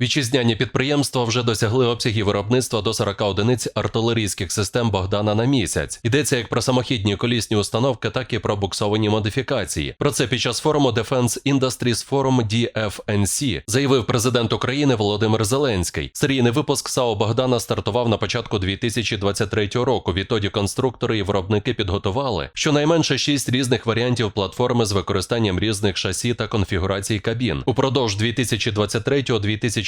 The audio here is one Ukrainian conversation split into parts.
Вітчизняні підприємства вже досягли обсягів виробництва до 40 одиниць артилерійських систем Богдана на місяць. Йдеться як про самохідні колісні установки, так і про буксовані модифікації. Про це під час форуму Defense Industries Forum DFNC заявив президент України Володимир Зеленський. Серійний випуск САУ Богдана стартував на початку 2023 року. Відтоді конструктори і виробники підготували щонайменше шість різних варіантів платформи з використанням різних шасі та конфігурацій кабін. Упродовж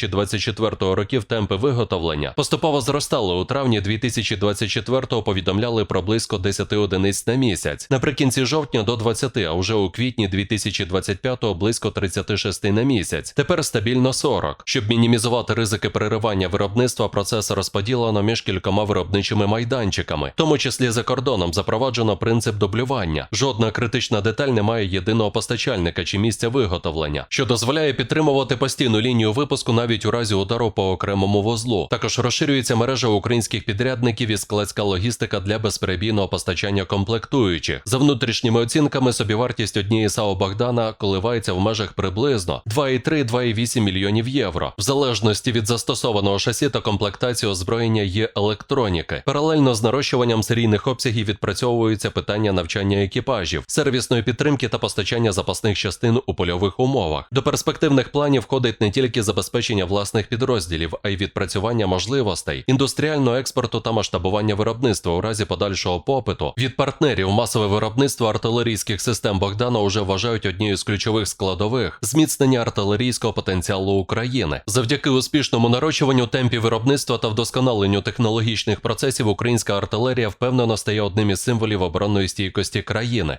2023-2024 років темпи виготовлення поступово зростали. У травні 2024 повідомляли про близько 10 одиниць на місяць. Наприкінці жовтня до 20, а вже у квітні 2025 близько 36 на місяць. Тепер стабільно 40. Щоб мінімізувати ризики переривання виробництва, процес розподілено між кількома виробничими майданчиками, в тому числі за кордоном запроваджено принцип дублювання. Жодна критична деталь не має єдиного постачальника чи місця виготовлення, що дозволяє підтримувати постійну лінію випуску навіть у разі удару по окремому вузлу. Також розширюється мережа українських підрядників і складська логістика для безперебійного постачання комплектуючих. За внутрішніми оцінками, собівартість однієї САО Богдана коливається в межах приблизно 2,3-2,8 мільйонів євро, в залежності від застосованого шасі та комплектації озброєння є електроніки. Паралельно з нарощуванням серійних обсягів відпрацьовуються питання навчання екіпажів, сервісної підтримки та постачання запасних частин у польових умовах. До перспективних планів входить не тільки забезпечення власних підрозділів, а й відпрацювання можливостей індустріального експорту та масштабування виробництва у разі подальшого попиту від партнерів. Масове виробництво артилерійських систем Богдана уже вважають однією з ключових складових зміцнення артилерійського потенціалу України. Завдяки успішному нарощуванню темпів виробництва та вдосконаленню технологічних процесів українська артилерія впевнено стає одним із символів оборонної стійкості країни.